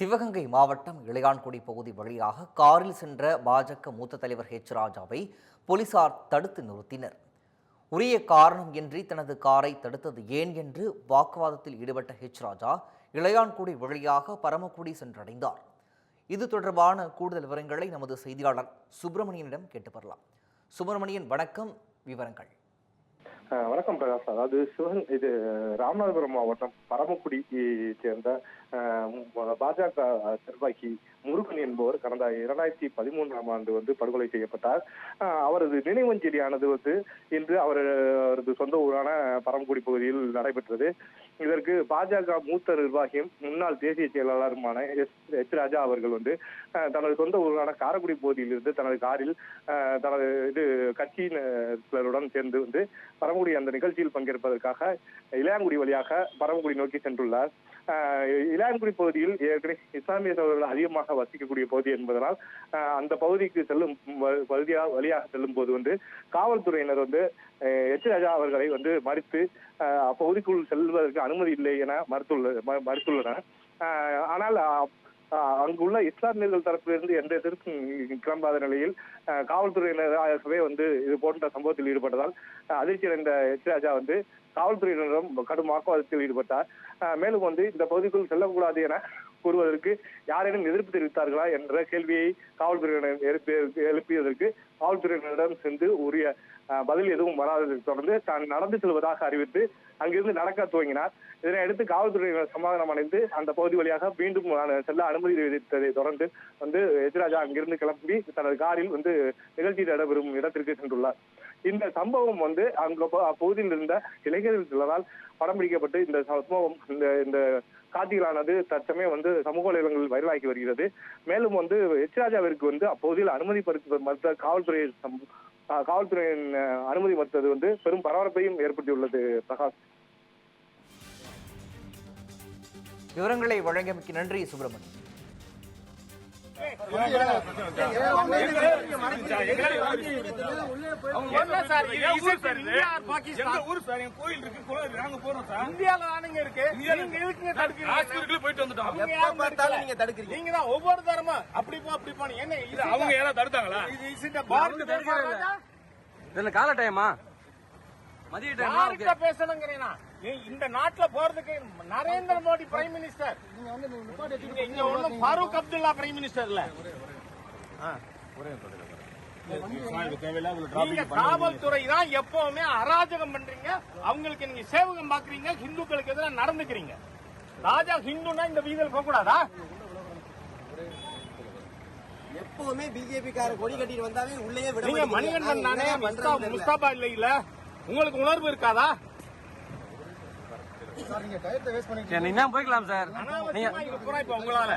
சிவகங்கை மாவட்டம் இளையான்குடி பகுதி வழியாக காரில் சென்ற பாஜக மூத்த தலைவர் ஹெச் ராஜாவை போலீசார் தடுத்து நிறுத்தினர். உரிய காரணம் இன்றி தனது காரை தடுத்தது ஏன் என்று வாக்குவாதத்தில் ஈடுபட்ட ஹெச் ராஜா இளையான்குடி வழியாக பரமக்குடி சென்றடைந்தார். இது தொடர்பான கூடுதல் விவரங்களை நமது செய்தியாளர் சுப்பிரமணியனிடம் கேட்டு பெறலாம். சுப்பிரமணியன் வணக்கம். விவரங்கள். வணக்கம் பிரகாஷ். அதாவது சிவன் இது ராமநாதபுரம் மாவட்டம் பரமக்குடியை சேர்ந்த பாஜக நிர்வாகி முருகன் என்பவர் கடந்த இரண்டாயிரத்தி பதிமூன்றாம் ஆண்டு வந்து படுகொலை செய்யப்பட்டார். அவரது நினைவஞ்சலியானது வந்து இன்று அவர் அவரது சொந்த ஊரான பரமக்குடி பகுதியில் நடைபெற்றது. இதற்கு பாஜக மூத்த நிர்வாகியும் முன்னாள் தேசிய செயலாளருமான எஸ் எச் ராஜா அவர்கள் வந்து தனது சொந்த ஊரான காரைக்குடி பகுதியிலிருந்து தனது காரில் தனது இது கட்சியினருடன் சேர்ந்து வந்து பரமக்குடி அந்த நிகழ்ச்சியில் பங்கேற்பதற்காக இளையாங்குடி வழியாக பரமக்குடி நோக்கி சென்றுள்ளார். இளையாங்குடி பகுதியில் ஏற்கனவே இஸ்லாமிய சகோதரர்கள் அதிகமாக வசிக்கக்கூடிய பகுதி என்பதனால் அந்த பகுதிக்கு செல்லும் பகுதியாக வழியாக செல்லும் போது வந்து காவல்துறையினர் வந்து எச். ராஜா அவர்களை வந்து மறித்து அப்பகுதிக்குள் செல்வதற்கு அனுமதி இல்லை என மறுத்துள்ள ம- மறுத்துள்ளனர். ஆனால் அங்குள்ள இஸ்லாமியர்கள் தரப்பிலிருந்து எந்த எதிர்ப்பும் கிளம்பாத நிலையில் காவல்துறையினராகவே வந்து இது போன்ற சம்பவத்தில் ஈடுபட்டதால் அதிர்ச்சி அடைந்த எச்ராஜா வந்து காவல்துறையினரிடம் கடும் வாக்குவாதத்தில் ஈடுபட்டார். ஆஹ் மேலும் வந்து இந்த பகுதிக்குள் செல்லக்கூடாது என கூறுவதற்கு யாரேனும் எதிர்ப்பு தெரிவித்தார்களா என்ற கேள்வியை காவல்துறையினர் எழுப்பி எழுப்பியதற்கு காவல்துறையினரிடம் சென்று உரிய பதில் எதுவும் வராததை தொடர்ந்து தான் நடந்து செல்வதாக அறிவித்து அங்கிருந்து நடக்க துவங்கினார். இதனையடுத்து காவல்துறையினர் சமாதானம் அடைந்து அந்த பகுதி வழியாக மீண்டும் செல்ல அனுமதி விதித்ததை தொடர்ந்து வந்து எதிராஜா அங்கிருந்து கிளம்பி தனது காரில் வந்து நிகழ்ச்சி நடைபெறும் இடத்திற்கு சென்றுள்ளார். இந்த சம்பவம் வந்து அங்க அப்பகுதியில் இருந்த இளைஞர்கள் சிலரால் படம் பிடிக்கப்பட்டு இந்த சம்பவம் இந்த இந்த காட்சிகளானது தற்சமயம் வந்து சமூக வலைதளங்களில் வைரலாகி வருகிறது. மேலும் வந்து எச் ராஜாவிற்கு வந்து அப்போதில் அனுமதி மறுத்த காவல்துறை சம்- காவல்துறையின் அனுமதி மறுத்தது வந்து பெரும் பரபரப்பையும் ஏற்படுத்தியுள்ளது பிரகாஷ். விவரங்களை வழங்கியமைக்கு நன்றி சுப்பிரமணியன். கோயில் இருக்கு கோயில் நாங்க போறோம் சார் இந்தியால தானுங்க இருக்கு நீங்க எதுக்குங்க தடுக்கிறீங்க போயிட்டு வந்துட்டோம் அவங்க யாரும் தடுக்கல. நீங்க தான் ஒவ்வொரு தரமா அப்படி போ அப்படி போன என்ன இது அவங்க யாராவது தடுத்தாங்களா இது is it பாரத் இதுல கால டைமா யார்கிட்ட பேசணுங்கிறீனா? இந்த நாட்டுல போறதுக்கு நரேந்திர மோடி பிரைம் மினிஸ்டர் இங்க இங்க ஒண்ணும் ஃபாரூக் அப்துல்லா பிரைம் மினிஸ்டர் இல்ல. நீங்க காவல்துறை தான் எப்பவுமே அராஜகம் பண்றீங்க. அவங்களுக்கு நீங்க சேவகம் பாக்குறீங்க. ஹிந்துக்களுக்கு எதிராக நடந்துக்கிறீங்க. ராஜா ஹிந்துனா இந்த வீதியில் போக கூடாதா? எப்பவுமே பிஜேபி கார கொடி கட்டிட்டு வந்தாவே உள்ளே விட நீங்க. மணிகண்டன் நாங்க தெரியல. முஸ்தாபா இல்ல இல்ல. உங்களுக்கு உணர்வு இருக்காதா? நீங்க போய்க்கலாம் சார். நீங்க உங்களால.